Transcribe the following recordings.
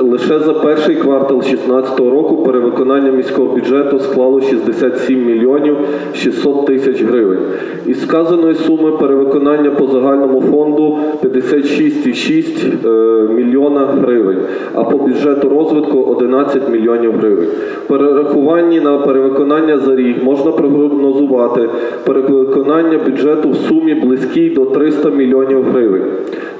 Лише за перший квартал 2016 року перевиконання міського бюджету склало 67 мільйонів 600 тисяч гривень. Із сказаної суми перевиконання по загальному фонду 56,6 е, мільйона гривень, а по бюджету розвитку 11 мільйонів гривень. Перерахуванні на перевиконання за рік можна прогнозувати перевиконання бюджету в сумі близькій до 300 мільйонів гривень.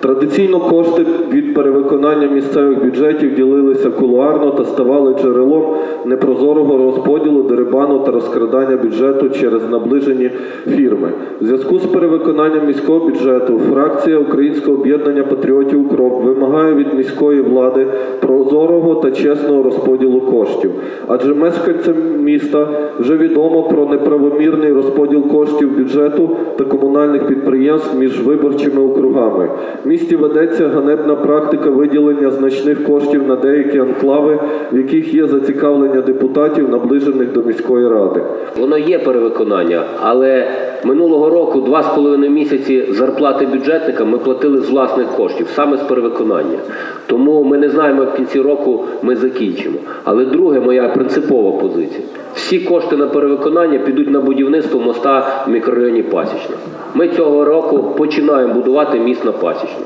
Традиційно кошти від перевиконання місцевих бюджетів ділилися кулуарно та ставали джерелом непрозорого розподілу, дерибану та розкрадання бюджету через наближені фірми. В зв'язку з перевиконанням міського бюджету фракція Українського об'єднання патріотів «Укроп» вимагає від міської влади прозорого та чесного розподілу коштів. Адже мешканцям міста вже відомо про неправомірний розподіл коштів бюджету та комунальних підприємств між виборчими округами. В місті ведеться ганебна практика виділення значних коштів на деякі анклави, в яких є зацікавлення депутатів, наближених до міської ради. Воно є перевиконання, але минулого року два з половиною місяці зарплати бюджетникам ми платили з власних коштів, саме з перевиконання. Тому ми не знаємо, як в кінці року ми закінчимо. Але друге, моя принципова позиція: всі кошти на перевиконання підуть на будівництво моста в мікрорайоні Пасічна. Ми цього року починаємо будувати міст на Пасічну.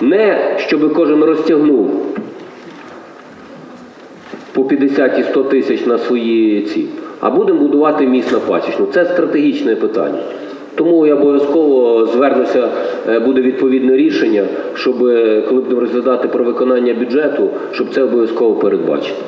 Не щоб кожен розтягнув по 50 і 100 тисяч на свої ці, а будемо будувати міст на пасічну. Це стратегічне питання. Тому я обов'язково звернуся, е, буде відповідне рішення, щоб е, коли будемо розглядати про виконання бюджету, щоб це обов'язково передбачити.